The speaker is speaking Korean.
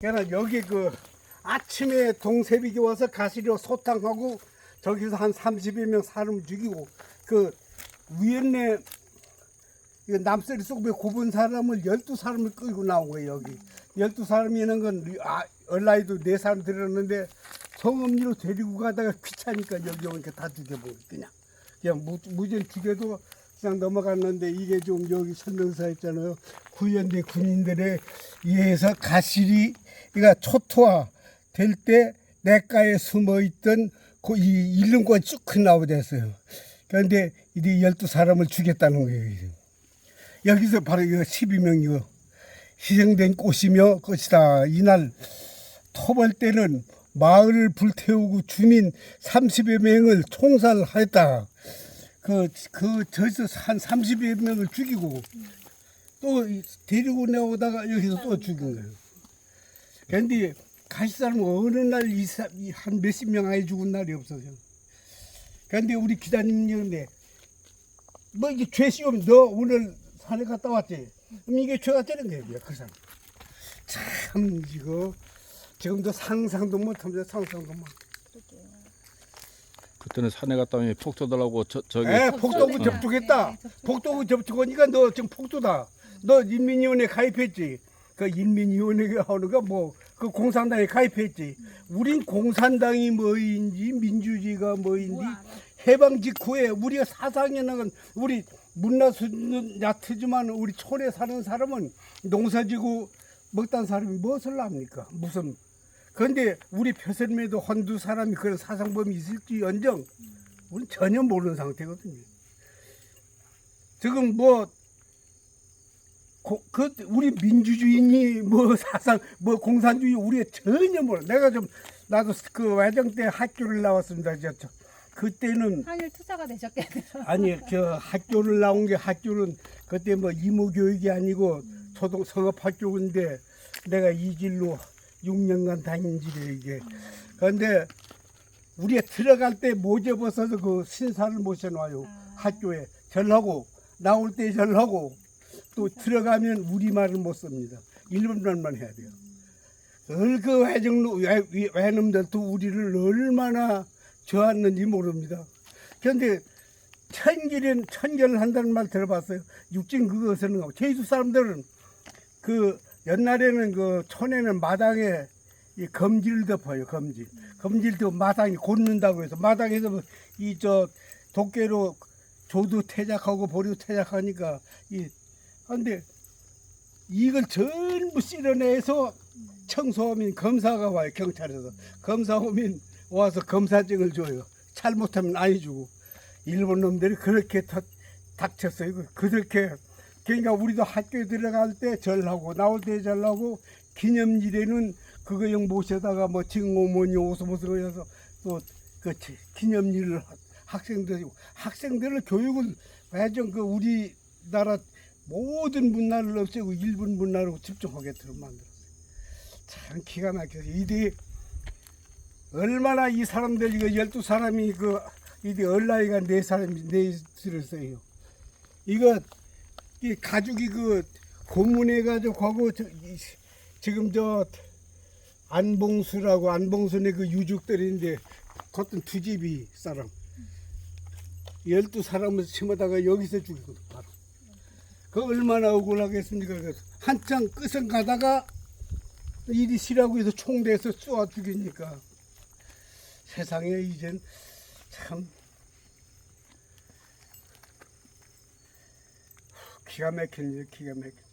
그러나 여기 그 아침에 동세비기 와서 가시려 소탕하고 저기서 한 30여 명 사람 죽이고 그 이거 남서리 속에 고분 사람을 12사람을 끌고 나온 거예요 여기. 12사람이는 건 아, 얼라이도 4사람 들었는데 성음리로 데리고 가다가 귀찮으니까 여기 오니까 다 죽여버려 그냥. 그냥 무, 무전 죽여도 그냥 넘어갔는데 이게 좀 여기 설명서 있잖아요 구현대 군인들에 의해서 가실이 그러니까 초토화 될 때 내가에 숨어 있던 그이 일름과 쭉 나오됐어요. 그런데 이들이 열두 사람을 죽였다는 거예요. 이제. 여기서 바로 이거 12명 이거 희생된 꽃이며 것이다. 이날 토벌 때는 마을을 불태우고 주민 30여 명을 총살했다. 그, 그, 저기서 한 30여 명을 죽이고 또 이- 데리고 내오다가 여기서 또 죽인 거예요. 그런데 가시사람 어느 날 한 몇십 명 아예 죽은 날이 없어요. 그런데 우리 기자님인데 뭐 이게 죄시오면 너 오늘 산에 갔다 왔지? 그럼 이게 죄가 되는 거예요, 그 사람. 참 이거 지금도 상상도 못합니다, 상상도 못. 그때는 산에 갔다 오면 폭도들하고 저 저기 에 폭도구 네. 접촉했다. 네, 접촉했다. 폭도구 접촉하니까 너 지금 폭도다. 너 인민위원회 가입했지. 그 인민위원회가 하는 거뭐그 공산당에 가입했지. 우린 공산당이 뭐인지 민주주의가 뭐인지 해방 직후에 우리가 사상에 나간 우리 문화수는 얕지만 우리 촌에 사는 사람은 농사지고 먹던 사람이 무엇을 합니까? 무슨 그런데 우리 표선에도 한두 사람이 그런 사상범이 있을지 연정 우리는 전혀 모르는 상태거든요. 지금 뭐, 고, 그, 우리 민주주의니, 뭐, 사상, 뭐, 공산주의, 우리가 전혀 몰라. 내가 좀, 나도 그 외정 때 학교를 나왔습니다. 저, 저. 그때는, 한일 투자가 되셨겠네요. 아니, 저 학교를 나온 게 학교는 그때 뭐 이무교육이 아니고 초등 성업학교인데 내가 이 길로 6년간 다닌 지를 이게. 그런데 우리가 들어갈 때 모자 벗어서 그 신사를 모셔놔요. 아. 학교에 절하고 나올 때 절하고 또 들어가면 우리 말을 못 씁니다. 일본말만 해야 돼요. 그 외정로 외, 외- 외놈들도 우리를 얼마나 좋아하는지 모릅니다. 그런데 천길은 천결을 한다는 말 들어봤어요. 육진 그것은 제주 사람들은 그 옛날에는 그 촌에는 마당에 이 검지를 덮어요. 검지. 검지를 덮어 마당에 곤는다고 해서 마당에서 이 저 도깨로 조도 퇴작하고 보리도 퇴작하니까 이 근데 이걸 전부 쓸어내서 청소하면 검사가 와요 경찰에서 검사 오면 와서 검사증을 줘요 잘못하면 안 해주고 일본 놈들이 그렇게 다, 닥쳤어요 그- 그렇게 그러니까 우리도 학교에 들어갈 때 절하고 나올 때 절하고 기념일에는 그거 영 모셔다가 뭐 증오모니 오소모소해서 또 그 기념일을 하- 학생들 학생들을 교육을 완전 그 우리나라 모든 문화를 없애고 일본 문화로 집중하게도록 만들었어요. 참 기가 막혀서 이들이 얼마나 이 사람들 이거 열두 사람이 그 이게 얼라이가 네 사람이 네 들었어요. 이거 이 가족이 그 고문해 가지고 이, 지금 저 안봉수라고 안봉순의 그 유족들인데 그것도 두 집이 사람 열두 사람을 심어다가 여기서 죽이거든 바로. 그 얼마나 억울하겠습니까? 그 한창 끝은 가다가 일이 시라고 해서 총대에서 쏘아 죽이니까 세상에 이젠 참 기가 막히네 기가 막혀.